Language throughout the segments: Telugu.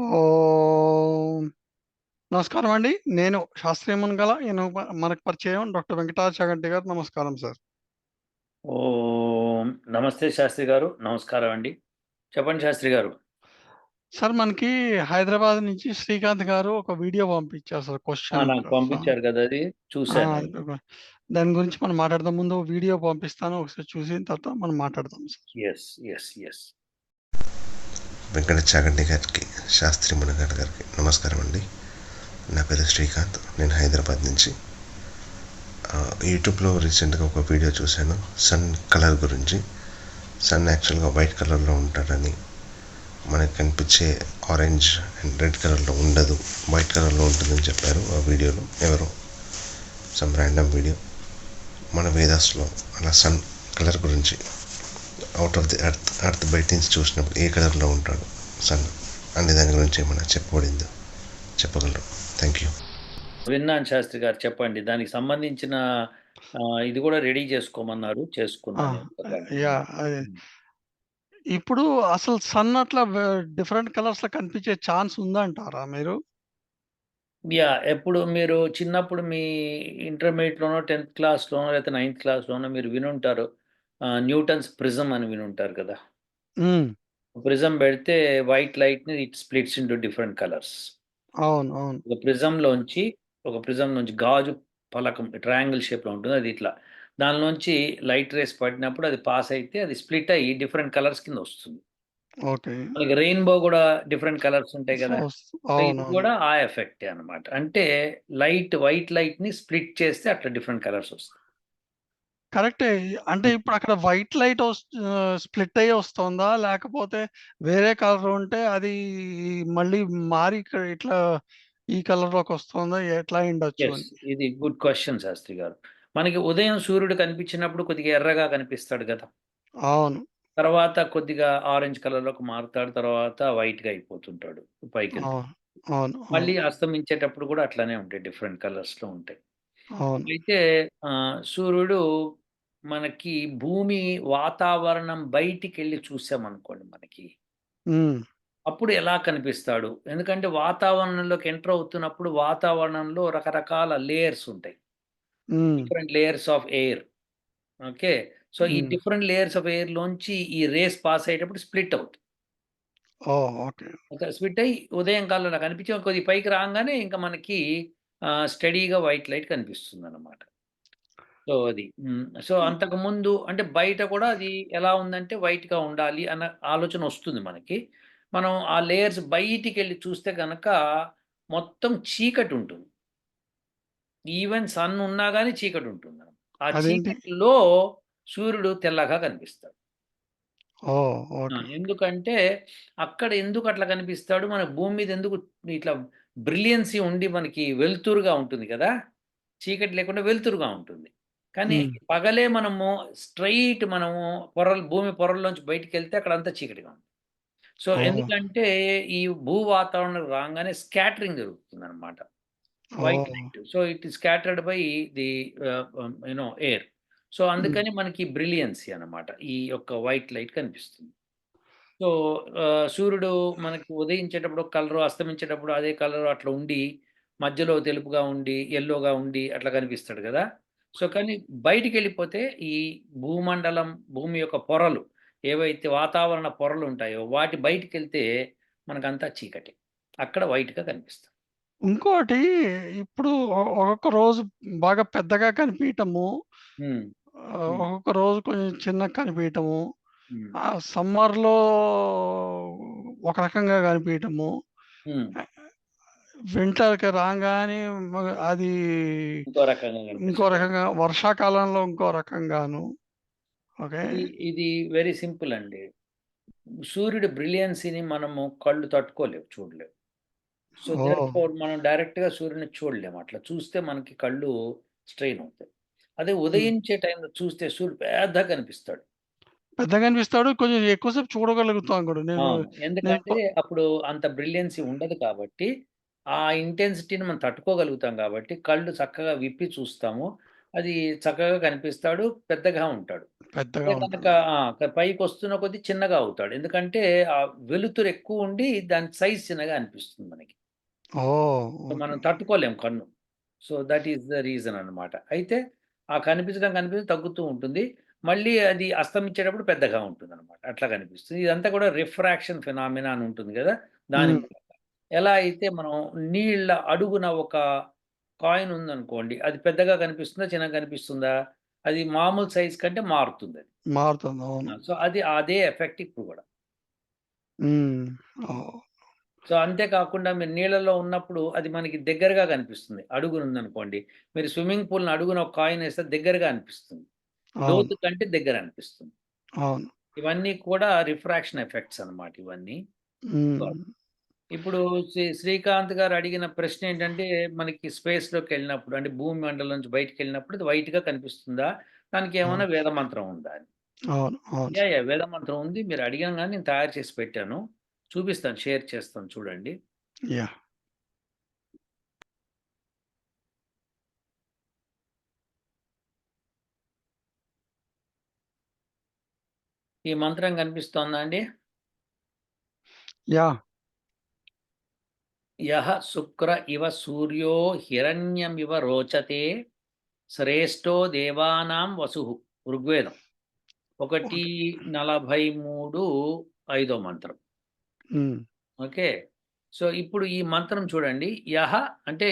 ఓం నమస్కారం అండి. నేను శాస్త్రీయ మునగల ఈయన మ మనకు పరిచయం డాక్టర్ వెంకటాచ చగంటి గారు. నమస్కారం సార్. ఓం నమస్తే శాస్త్రి గారు. నమస్కారం అండి. చెప్పండి శాస్త్రి గారు. సార్ మనకి హైదరాబాద్ నుంచి శ్రీకాంత్ గారు ఒక వీడియో పంపించారు సార్ ఆ! క్వెషన్ నాకు ఒక పంపించారు కదా! అది! చూసాను. దాని గురించి మనం మాట్లాడదాం. ముందు వీడియో పంపిస్తాను. ఒకసారి చూసిన తర్వాత మనం మాట్లాడదాం sir. Yes. Yes. Yes. Venkata గారికి శాస్త్రి మునగాడు గారికి నమస్కారం అండి. నా పేరు శ్రీకాంత్. నేను హైదరాబాద్ నుంచి. యూట్యూబ్లో రీసెంట్గా ఒక వీడియో చూశాను. సన్ కలర్ గురించి. సన్ యాక్చువల్గా వైట్ కలర్లో ఉంటాడని మనకు కనిపించే ఆరెంజ్ అండ్ రెడ్ కలర్లో ఉండదు. వైట్ కలర్లో ఉంటుందని చెప్పారు ఆ వీడియోలో ఎవరో. Some random video. మన వేదాస్లో అలా సన్ కలర్ గురించి. Out of the earth earth బయట నుంచి చూసినప్పుడు ఏ కలర్లో ఉంటాడు సన్? అనే దాని గురించి ఏమైనా చెప్పబడిందో చెప్పగలరు థ్యాంక్ యూ విన్నాను శాస్త్రి గారు చెప్పండి. దానికి సంబంధించిన ఇది కూడా రెడీ చేసుకోమన్నారు. చేసుకున్నాను. హ్మ్. ఇప్పుడు అసలు సన్ అట్లా డిఫరెంట్ కలర్స్‌లో కనిపించే ఛాన్స్ ఉందంటారా మీరు? యాహ్! ఎప్పుడు మీరు చిన్నప్పుడు మీ ఇంటర్మీడియేట్‌లోనో, 10థ్ క్లాస్‌లోనో లేకపోతే 9థ్ క్లాస్‌లోనో మీరు వినుంటారు. న్యూటన్స్ ప్రిజం అని వినుంటారు కదా! ప్రిజం పెడితే వైట్ లైట్‌ని it splits into different colours. అవును. అవును. ఒక ప్రిజంలోంచి ఒక ప్రిజం నుంచి గాజు పలకం ట్రయాంగిల్ షేప్‌లో ఉంటుంది. అది ఇట్లా. దానిలోంచి లైట్ రేస్ పడినప్పుడు అది పాస్ అయితే అది స్ప్లిట్ అయ్యి డిఫరెంట్ కలర్స్ కింద వస్తుంది. ఓకే. మనకి రెయిన్‌బో కూడా డిఫరెంట్ కలర్స్ ఉంటాయి కదా! ఇది. కూడా ఆ ఎఫెక్టే అన్నమాట. అంటే లైట్ వైట్ లైట్‌ని స్ప్లిట్ చేస్తే అట్లా డిఫరెంట్ కలర్స్ వస్తాయి. కరెక్టే. అంటే. ఇప్పుడు అక్కడ వైట్ లైట్ ఆహ్, స్ప్లిట్ అయ్యి వస్తోందా? లేకపోతే వేరే కలర్ ఉంటే అది మళ్ళీ మారి ఇక్కడ ఇట్లా ఈ వస్తోందా? ఎట్లా అయ్యుండొచ్చు యెస్. అని? ఇది గుడ్ క్వెషన్ శాస్త్రి గారు. మనకి ఉదయం సూర్యుడు కనిపించినప్పుడు కొద్దిగా ఎర్రగా కనిపిస్తాడు కదా! అవును. తర్వాత కొద్దిగా ఆరెంజ్ కలర్‌లోకి మారుతాడు. తర్వాత వైట్‌గా అయిపోతుంటాడు పైకెళ్తే. అవును. అవును. మళ్ళీ అవును. అస్తమించేటప్పుడు కూడా అట్లానే ఉంటాయి. డిఫరెంట్ కలర్స్‌లో ఉంటాయి. అవును. అయితే ఆహ్, సూర్యుడు మనకి భూమి వాతావరణం బయటికెళ్ళి చూసామనుకోండి మనకి. అప్పుడు ఎలా కనిపిస్తాడు? ఎందుకంటే వాతావరణంలోకి ఎంటర్ అవుతున్నప్పుడు వాతావరణంలో రకరకాల లేయర్స్ ఉంటాయి. Different layers of air. Okay. So, ఈ. డిఫరెంట్ లేయర్స్ ఆఫ్ ఎయిర్‌లోంచి ఈ రేస్ పాస్ అయ్యేటప్పుడు స్ప్లిట్ అవుతుంది. ఓకే. ఒక స్ప్లిట్ అయ్యి ఉదయం కాలంలో కనిపించి కొద్దిగా పైకి రాంగానే ఇంకా మనకి స్టడీగా వైట్ లైట్ కనిపిస్తుందన్నమాట. సో, అది. So, hmm. అంతకుముందు అంటే బయట కూడా అది ఎలా ఉందంటే వైట్‌గా ఉండాలి అన్న ఆలోచన వస్తుంది మనకి. మనం ఆ లేయర్స్ బయటికెళ్ళి చూస్తే గనక మొత్తం చీకటి ఉంటుంది. ఈవెన్ సన్ ఉన్నా గాని చీకటి ఉంటుంది. ఆ అదేంటి? చీకటిలో సూర్యుడు తెల్లగా కనిపిస్తాడు. ఓహ్! ఆ! ఓకే. ఎందుకంటే అక్కడ ఎందుకు అట్లా కనిపిస్తాడు? మన భూమి మీద ఎందుకు ఇట్లా బ్రిలియన్సీ ఉండి మనకి వెలుతురుగా ఉంటుంది కదా! చీకటి లేకుండా వెలుతురుగా ఉంటుంది. కానీ. పగలే మనము స్ట్రెయిట్ మనము పొరలు భూమి పొరల్లోంచి బయటికెళ్తే అక్కడంతా చీకటిగా ఉంటుంది. సో! ఎందుకంటే ఈ భూ వాతావరణం రాంగానే స్కాటరింగ్ జరుగుతుందనమాట. White oh! Light. So, it scattered by the ah, ah, you no air. So. అందుకని మనకి బ్రిలియన్సీ అన్నమాట. ఈ యొక్క వైట్ లైట్ కనిపిస్తుంది. సో, సూర్యుడు మనకి ఉదయించేటప్పుడు ఒక కలరు, అస్తమించేటప్పుడు అదే కలరు అట్లా ఉండి, మధ్యలో తెలుపుగా ఉండి, యెల్లోగా ఉండి అట్లా కనిపిస్తాడు గదా! సో, కానీ బయటికెళ్ళిపోతే ఈ భూమండలం, భూమి యొక్క పొరలు ఏవైతే వాతావరణ పొరలుంటాయో వాటి బయటికెళ్తే మనకంతా చీకటే. అక్కడ వైట్‌గా కనిపిస్తాం. ఇంకోటి ఇప్పుడు ఒ ఒక్కొక్క రోజు బాగా పెద్దగా హ్మ్. ఒక్కొక్క రోజు కొంచెం చిన్నగా కనిపియటము. హ్మ్. ఆ సమ్మర్‌లో ఒక రకంగా కనిపియటము. హ్మ్. వింటర్‌కి రాంగానే అది ఇంకో రకంగా ఇంకో కనిపిస్తది. రకంగా, వర్షాకాలంలో ఇంకో రకంగాను. ఓకే. ఇది వెరీ సింపుల్ అండి. సూర్యుడి బ్రిలియన్సీని మనము కళ్ళు తట్టుకోలేవు, చూడలేవు. సో, మనం డైరెక్ట్‌గా సూర్యుడిని చూడలేము. అట్లా చూస్తే మనకి కళ్ళు స్ట్రెయిన్ అవుతాయి. అదే. ఉదయించే టైంలో చూస్తే సూర్యుడు పెద్దగా కనిపిస్తాడు. పెద్దగా అనిపిస్తాడు. కొంచెం ఎక్కువ సేపు చూడగలుగుతాం కూడా. నేను ఎందుకంటే అప్పుడు అంత బ్రిలియన్సీ ఉండదు కాబట్టి, ఆ ఇంటెన్సిటీని మనం తట్టుకోగలుగుతాం కాబట్టి, కళ్ళు చక్కగా విప్పి చూస్తాము. అది చక్కగా కనిపిస్తాడు. పెద్దగా ఉంటాడు. పెద్దగా అదే ఉంటుంది. ఆ! పైకొస్తున్న కొద్దీ చిన్నగా అవుతాడు. ఎందుకంటే ఆ వెలుతురు ఎక్కువుండి దాని సైజ్ చిన్నగా అనిపిస్తుంది మనకి. ఓహ్! సో, మనం ఓకే. తట్టుకోలేం కన్ను. So, that is the reason అన్నమాట. అయితే ఆ కనిపించడం, కనిపించడం తగ్గుతూ ఉంటుంది. మళ్ళీ అది అస్తమించేటప్పుడు పెద్దగా ఉంటుందన్నమాట. అట్లా కనిపిస్తుంది. ఇదంతా కూడా రిఫ్రాక్షన్ ఫినామినా అని ఉంటుంది గదా! దాని హ్మ్. ఎలా అయితే మనం నీళ్ళ అడుగున ఒక కాయిన్ ఉందనుకోండి. అది పెద్దగా కనిపిస్తుందా? చిన్నగా కనిపిస్తుందా? అది మామూలు సైజ్ కంటే. మారుతుంది. ఆ! అవును. సో, అది అదే ఎఫెక్ట్ ఇప్పుడు. ఓహ్! సో, అంతే కాకుండా మీరు నీళ్ళలో ఉన్నప్పుడు అది మనకి దగ్గరగా కనిపిస్తుంది. అడుగునుందనుకోండి. మీరు స్విమ్మింగ్ పూల్‌ని అడుగున ఒక కాయిన్ ఏస్తే దగ్గరగా అనిపిస్తుంది. అవును. లోతు కంటే దగ్గర అనిపిస్తుంది. అవును. ఇవన్నీ కూడా రిఫ్రాక్షన్ ఎఫెక్ట్స్ అన్నమాట ఇవన్నీ. ఇప్పుడు శ్రీ శ్రీకాంత్ గారు అడిగిన ప్రశ్న ఏంటంటే మనకి స్పేస్‌లోకెళ్ళినప్పుడు అంటే భూమి మండలం నుంచి బయటికెళ్ళినప్పుడు అది వైట్‌గా కనిపిస్తుందా? దానికేమన్నా అవును. వేద మంత్రం ఉందా అని. అవును. అవును. యాహ్! యాహ్! వేద మంత్రం ఉంది. మీరు అడిగంగానే నేను తయారు చేసి పెట్టాను. చూపిస్తాను. షేర్ చేస్తాను చూడండి. యాహ్! ఈ మంత్రం కనిపిస్తోందా అండి? యాహ్! యః శుక్ర ఇవ సూర్యో హిరణ్యమివ రోచతే శ్రేష్టో దేవానాం వసుః ఋగ్వేదం. ఓకే. 1:43 ఐదో మంత్రం. ఓకే. సో, ఇప్పుడు ఈ మంత్రం చూడండి. యః అంటే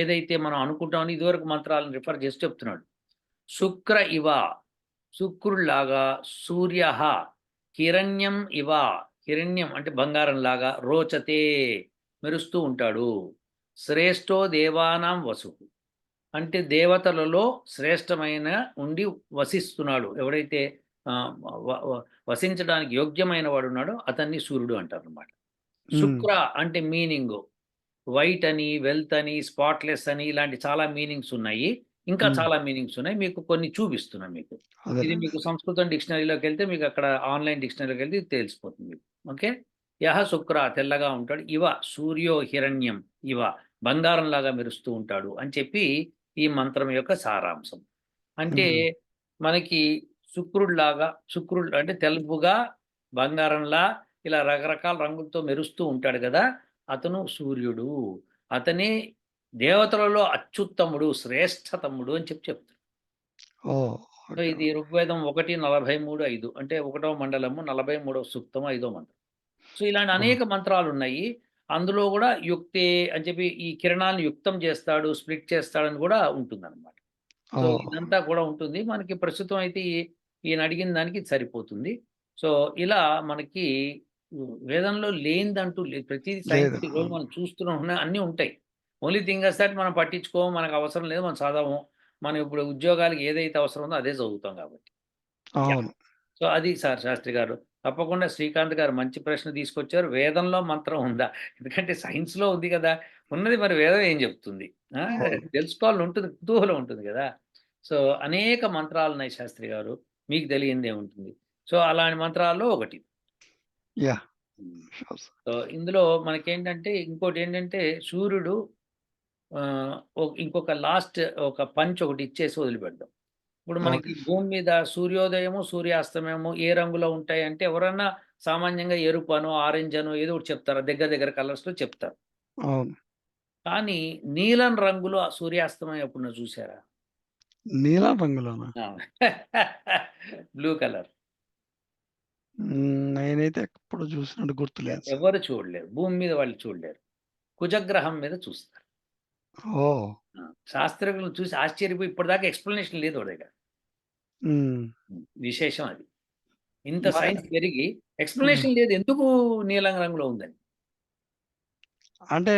ఏదైతే మనం అనుకుంటామో ఇదివరకు మంత్రాలను రిఫర్ చేసి చెప్తున్నాడు. శుక్ర ఇవ శుక్రుడిలాగా సూర్యః హిరణ్యం ఇవ హిరణ్యం అంటే బంగారంలాగా రోచతే మెరుస్తూ ఉంటాడు. శ్రేష్టో దేవానాం వసుః అంటే దేవతలలో శ్రేష్టమైన ఉండి వసిస్తున్నాడు. ఎవడైతే వసించడానికి యోగ్యమైన వాడున్నాడో అతన్ని సూర్యుడు అంటారనమాట. హ్మ్. శుక్ర అంటే మీనింగు వైట్ అని, వెల్త్ అని, స్పాట్‌లెస్ అని ఇలాంటి చాలా మీనింగ్స్ ఉన్నాయి. ఇంకా. చాలా మీనింగ్స్ ఉన్నాయి. మీకు కొన్ని చూపిస్తున్నా మీకు. ఇది. మీకు సంస్కృతం డిక్షనరీలోకెళ్తే మీకు అక్కడ ఆన్‌లైన్ డిక్షనరీలోకెళ్తే ఇది తెలిసిపోతుంది మీకు. ఓకే. యః శుక్ర తెల్లగా ఉంటాడు. ఇవ సూర్యో హిరణ్యం ఇవ బంగారంలాగా మెరుస్తూ ఉంటాడు అని చెప్పి ఈ మంత్రం యొక్క సారాంశం. అంటే. మనకి శుక్రుడిలాగా శుక్రుడు అంటే తెలుపుగా, బంగారంలా ఇలా రకరకాల రంగులతో మెరుస్తూ ఉంటాడు గదా! అతను సూర్యుడు. అతనే దేవతలలో అత్యుత్తముడు, శ్రేష్ఠతముడు అని చెప్పి చెప్తాడు. ఇది ఋగ్వేదం 1:43, 5 అంటే ఒకటో మండలము 43వ సూక్తం ఐదో మంత్రం. సో, ఇలాంటి! అనేక మంత్రాలున్నాయి. అందులో గూడా యుక్తే అని చెప్పి ఈ కిరణాలను యుక్తం చేస్తాడు, స్ప్లిట్ చేస్తాడని గూడా ఉంటుందన్నమాట. So, oh! ఇదంతా కూడా ఉంటుంది. మనకి ప్రస్తుతం అయితే ఈయన అడిగిన దానికి సరిపోతుంది. సో, ఇలా మనకి వేదంలో లేనిదంటూ. సైన్స్ ఈరోజు అవును. మనం చూస్తున్నాం ఉన్నాయి అన్నీ ఉంటాయి. ఓన్లీ థింగ్ దట్ మనం పట్టించుకోము. మనకు అవసరం లేదు. మనం చదవము. మనం ఇప్పుడు ఉద్యోగాలకి ఏదైతే అవసరం ఉందో అదే చదువుతాం కాబట్టి. సో, అది సార్ శాస్త్రి గారు. తప్పకుండా శ్రీకాంత్ గారు మంచి ప్రశ్న తీసుకొచ్చారు. వేదంలో మంత్రం ఉందా? ఎందుకంటే సైన్స్‌లో ఉంది గదా! ఉన్నది మరి వేదం ఏం చెప్తుంది? తెలుసుకోవాలని ఉంటుంది. కుతూహలం ఉంటుంది గదా! సో, అనేక మంత్రాలున్నాయి శాస్త్రి గారు. మీకు తెలియనిదేముంటుంది? సో, అలాంటి మంత్రాల్లో ఒకటి. సో, ఇందులో మనకేంటంటే ఇంకోటేంటంటే సూర్యుడు ఆహ్, ఒ ఇంకొక లాస్ట్ ఒక పంచ్ ఒకటి ఇచ్చేసి వదిలిపెడదాం. ఇప్పుడు మనకి. భూమి మీద సూర్యోదయము, సూర్యాస్తమయము ఏ రంగులో ఉంటాయంటే ఎవరన్నా సామాన్యంగా ఎరుపు అనో, ఆరెంజ్ అనో ఏదో ఒకటి చెప్తారు. దగ్గర దగ్గర కలర్స్‌లో చెప్తారు. అవును. కానీ నీలం రంగులో సూర్యాస్తమయం ఎప్పుడన్నా చూసారా? నీలం రంగులోనా? ఆ! Blue colour. నేనైతే ఎప్పుడు చూసినట్టు గుర్తులేదు. ఎవరు చూడలేరు. భూమి మీద వాళ్ళు చూడలేరు. కుజగ్రహం మీద చూస్తారు. శాస్త్రజ్ఞులు చూసి ఆశ్చర్యపోయి ఇప్పటిదాకా ఎక్స్‌ప్లనేషన్ లేదు వాడి దగ్గర. విశేషం అది. ఇంత సైన్స్ పెరిగి. ఎక్స్‌ప్లనేషన్ లేదు. ఎందుకు నీలం రంగులో ఉందని. అంటే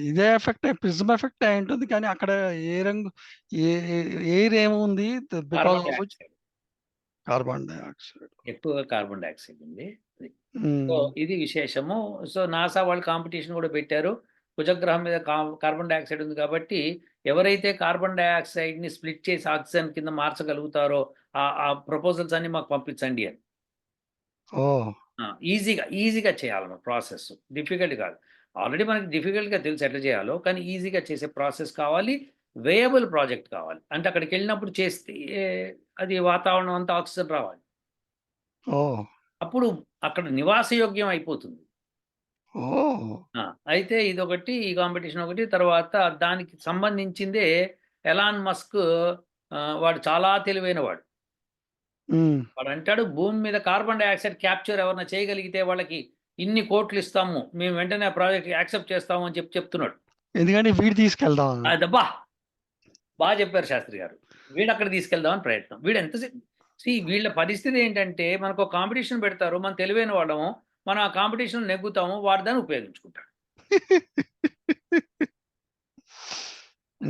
ఇదే ఎఫెక్టే ప్రిజం ఎఫెక్టే అయుంటుంది. కానీ అక్కడ ఏ రంగు ఎయిర్ ఏముంది carbon which dioxide. Carbon dioxide. ఎక్కువగా కార్బన్ డయాక్సైడ్ ఉంది. సో. ఇది విశేషము. సో, నాసా వాళ్ళు కాంపిటీషన్ కూడా పెట్టారు. కుజగ్రహం మీద కార్బన్ డయాక్సైడ్ ఉంది కాబట్టి ఎవరైతే కార్బన్ డయాక్సైడ్‌ని స్ప్లిట్ చేసి ఆక్సిజన్ కింద మార్చగలుగుతారో ఆ ప్రపోజల్స్ అన్నీ మాకు పంపించండి అని. ఈజీగా, ఈజీగా చేయాలన్నమాట ప్రాసెస్. డిఫికల్ట్ కాదు. ఆల్రెడీ మనకి డిఫికల్ట్‌గా తెలుసు ఎట్లా చేయాలో. కానీ ఈజీగా చేసే ప్రాసెస్ కావాలి. వేయబుల్ ప్రాజెక్ట్ కావాలి అంటే అక్కడికి వెళ్ళినప్పుడు చేస్తే అది వాతావరణం అంతా ఆక్సిజన్ రావాలి అప్పుడు అక్కడ నివాసయోగ్యం అయిపోతుంది ఓ ఆ, అయితే ఇదొకటి ఈ కాంపిటీషన్ ఒకటి. తర్వాత దానికి సంబంధించిందే ఎలాన్ మస్క్ వాడు చాలా తెలివైన వాడు ఉమ్, వాడు అంటాడు భూమి మీద కార్బన్ డైఆక్సైడ్ క్యాప్చర్ ఎవరైనా చేయగలిగితే వాళ్ళకి ఇన్ని కోట్లు ఇస్తాము. మేము వెంటనే ఆ ప్రాజెక్ట్ యాక్సెప్ట్ చేస్తాము అని చెప్పి చెప్తున్నాడు. ఎందుకంటే వీడు తీసుకెళ్దాం అదబ్బా బాగా చెప్పారు శాస్త్రి గారు. వీడు అక్కడ తీసుకెళ్దామని ప్రయత్నం. వీడు ఎంత సి వీళ్ళ పరిస్థితి ఏంటంటే మనకు ఒక కాంపిటీషన్ పెడతారు. మనం తెలివైన వాళ్ళము. మనం ఆ కాంపిటీషన్ నెగ్గుతాము వాడు దాన్ని ఉపయోగించుకుంటాడు.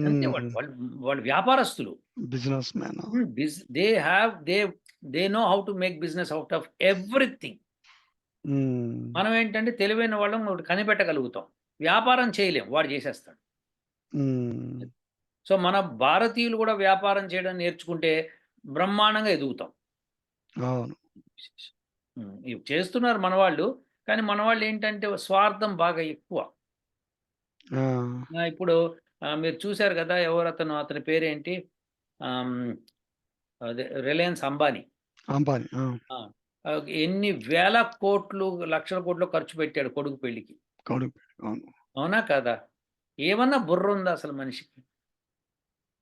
అంతే వాళ్ళు వాళ్ళు వ్యాపారస్తులు. Business man. They have they they know how to make business out of everything. మనం ఏంటంటే తెలివైన వాళ్ళం కనిపెట్టగలుగుతాం. వ్యాపారం చేయలేం వాడు చేసేస్తాడు. సో మన భారతీయులు కూడా వ్యాపారం చేయడం నేర్చుకుంటే బ్రహ్మాండంగా ఎదుగుతాం. అవును. చేస్తున్నారు మన వాళ్ళు కానీ మన వాళ్ళు ఏంటంటే స్వార్థం బాగా ఎక్కువ. ఇప్పుడు మీరు చూశారు కదా ఎవరు అతను అతని పేరేంటి రిలయన్స్ అంబానీ. అంబానీ ఎన్ని వేల కోట్లు లక్షల కోట్లు ఖర్చు పెట్టాడు కొడుకు పెళ్ళికి అవును కదా? ఏమన్నా బుర్ర ఉందా అసలు మనిషికి?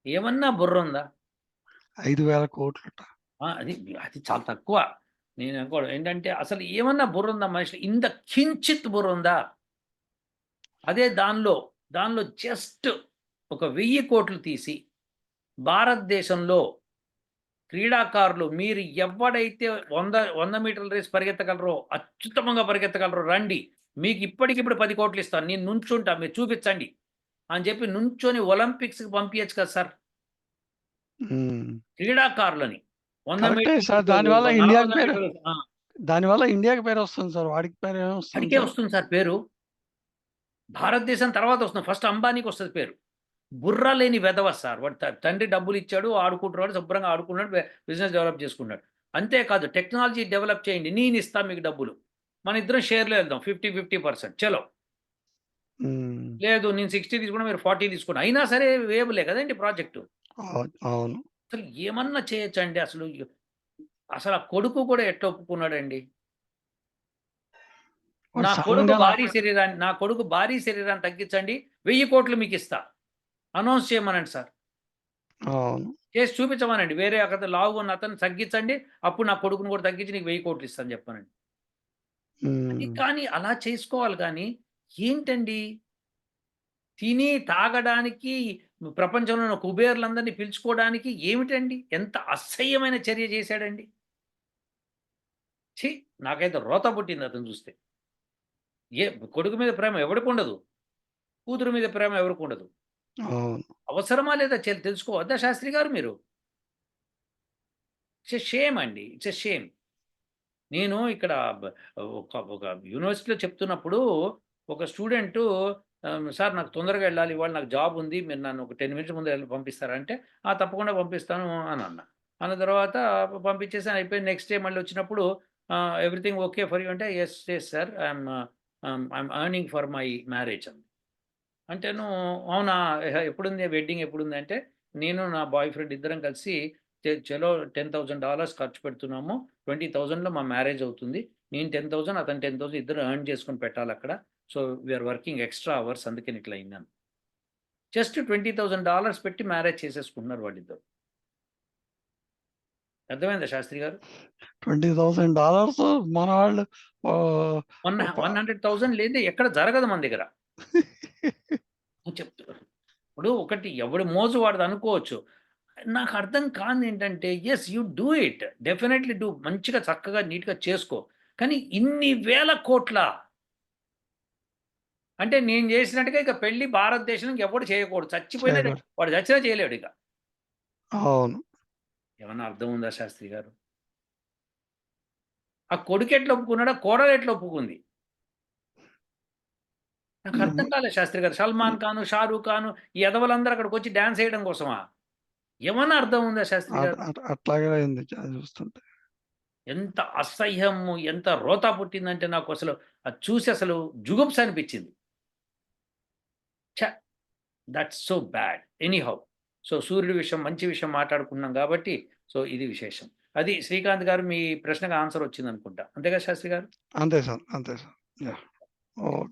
ఏమన్నా బుర్ర ఉందా? ఐదు వేల కోట్లట. ఆ, అది అది చాలా తక్కువ. నేను అనుకోవడం ఏంటంటే అసలు ఏమన్నా బుర్ర ఉందా మనిషి ఇంత కించిత్ బుర్ర ఉందా అదే దానిలో దానిలో జస్ట్ ఒక వెయ్యి కోట్లు తీసి భారతదేశంలో క్రీడాకారులు మీరు ఎవడైతే వంద వంద మీటర్ల రేస్ పరిగెత్తగలరో అత్యుత్తమంగా పరిగెత్తగలరో రండి. మీకు ఇప్పటికిప్పుడు పది కోట్లు ఇస్తాను. నేను నుంచుంటా. మీరు చూపించండి. అని చెప్పి నుంచొని ఒలింపిక్స్కి పంపించచ్చు కదా సార్. క్రీడాకారులని. వంద సార్, దానివల్ల ఇండియాకి మీటర్లు, పేరు- దానివల్ల ఇండియాకి పేరు వస్తుంది సార్ వాడికి పేరు సార్? వస్తుంది సార్ పేరు. భారతదేశం తర్వాత వస్తుంది ఫస్ట్ అంబానీకి వస్తుంది పేరు. బుర్ర లేని వెధవ సార్ వాడు తండ్రి డబ్బులు ఇచ్చాడు ఆడుకుంటున్నాడు శుభ్రంగా ఆడుకున్నాడు బిజినెస్ డెవలప్ చేసుకున్నాడు. అంతేకాదు టెక్నాలజీ డెవలప్ చేయండి నేను ఇస్తాను మీకు డబ్బులు. మన ఇద్దరం షేర్లో వెళ్దాం ఫిఫ్టీ ఫిఫ్టీ పర్సెంట్. చలో. లేదు నేను సిక్స్టీ తీసుకున్నా మీరు ఫార్టీ తీసుకున్నా. అయినా సరే వేయబులే కదండి ప్రాజెక్టు. అవు- అవును. అసలు ఏమన్నా చేయొచ్చండి? అసలు అసలు ఆ కొడుకు కూడా ఎట్లా ఒప్పుకున్నాడండి? నా కొడుకు భారీ శరీరాన్ని నా కొడుకు భారీ శరీరాన్ని తగ్గించండి వెయ్యి కోట్లు మీకు ఇస్తా. అనౌన్స్ చేయమనండి సార్. చేసి చూపించమనండి. వేరే అక్కడ లావు ఉన్న అతను తగ్గించండి అప్పుడు నా కొడుకుని కూడా తగ్గించి నీకు వెయ్యి కోట్లు ఇస్తాను చెప్పానండి. కానీ అలా చేసుకోవాలి కానీ ఏంటండి? తిని తాగడానికి ప్రపంచంలో ఉన్న కుబేర్లందరినీ పిలుచుకోవడానికి ఏమిటండి? ఎంత అసహ్యమైన చర్య చేశాడండి? ఛీ నాకైతే రోత పుట్టింది అతను చూస్తే. ఏ కొడుకు మీద ప్రేమ ఎవరికి ఉండదు? కూతురు మీద ప్రేమ ఎవరికి ఉండదు? అవసరమా లేదా తెలుసుకోవద్దా శాస్త్రి గారు మీరు? ఇట్స్ ఎ షేమ్ అండి ఇట్స్ ఎ షేమ్. నేను ఇక్కడ ఒక యూనివర్సిటీలో చెప్తున్నప్పుడు ఒక స్టూడెంట్ సార్ నాకు తొందరగా వెళ్ళాలి ఇవాళ నాకు జాబ్ ఉంది మీరు నన్ను ఒక టెన్ మినిట్స్ ముందు వెళ్ళి పంపిస్తారంటే ఆ తప్పకుండా పంపిస్తాను అని అన్న. అన్న తర్వాత పంపించేసి అయిపోయి నెక్స్ట్ డే మళ్ళీ వచ్చినప్పుడు ఎవ్రీథింగ్ ఓకే ఫర్ యూ అంటే yes yes sir I'm I'm earning for my marriage అంది. అంటేను అవునా ఎప్పుడుంది వెడ్డింగ్ ఎప్పుడుంది అంటే నేను నా బాయ్ ఫ్రెండ్ ఇద్దరం కలిసి చెలో చలో టెన్ థౌజండ్ డాలర్స్ ఖర్చు పెడుతున్నాము ట్వంటీ థౌజండ్లో మా మ్యారేజ్ అవుతుంది నేను టెన్ థౌజండ్ అతను టెన్ థౌసండ్ ఇద్దరు ఎర్న్ చేసుకొని పెట్టాలి అక్కడ. So we're working extra hours అందుకని ఇట్లా అయిందని జస్ట్ ట్వంటీ థౌసండ్ డాలర్స్ పెట్టి మ్యారేజ్ చేసేసుకుంటున్నారు వాళ్ళిద్దరు. అర్థమైందా శాస్త్రి గారు? ట్వంటీ థౌసండ్ డాలర్స్ మన వాళ్ళు వన్ హండ్రెడ్ థౌసండ్ లేదా ఎక్కడ జరగదు మన దగ్గర. చెప్తున్నారు. ఇప్పుడు ఒకటి ఎవడు మోజు వాడదు అనుకోవచ్చు. నాకు అర్థం కాదు ఏంటంటే yes you do it definitely do మంచిగా చక్కగా నీట్గా చేసుకో. కానీ ఇన్ని వేల కోట్ల అంటే నేను చేసినట్టుగా ఇక పెళ్ళి భారతదేశం ఎవడు చేయకూడదు. చచ్చిపోయినా. వాడు చచ్చినా చేయలేడు ఇక. అవును. ఏమన్నా అర్థం ఉందా శాస్త్రి గారు? ఆ కొడుకు ఎట్లా ఒప్పుకున్నాడా కోడలు ఎట్లా ఒప్పుకుంది? నాకు అర్థం కాలేదు శాస్త్రి గారు. సల్మాన్ ఖాన్ షారూక్ ఖాన్ ఈ ఎదవలందరూ అక్కడికి వచ్చి డాన్స్ వేయడం కోసమా? ఏమన్నా అర్థం ఉందా శాస్త్రి గారు? అట్లాగే చూస్తుంటే. ఎంత అసహ్యము ఎంత రోత పుట్టిందంటే నాకు అసలు అది చూసి అసలు జుగుప్స్ అనిపించింది. ఛ that's so bad anyhow so సూర్యుడి విషయం మంచి విషయం మాట్లాడుకున్నాం కాబట్టి సో ఇది విశేషం. అది శ్రీకాంత్ గారు మీ ప్రశ్నకు ఆన్సర్ వచ్చింది అనుకుంటా. అంతేగా శాస్త్రి గారు? అంతే సార్ అంతే సార్. ఓ.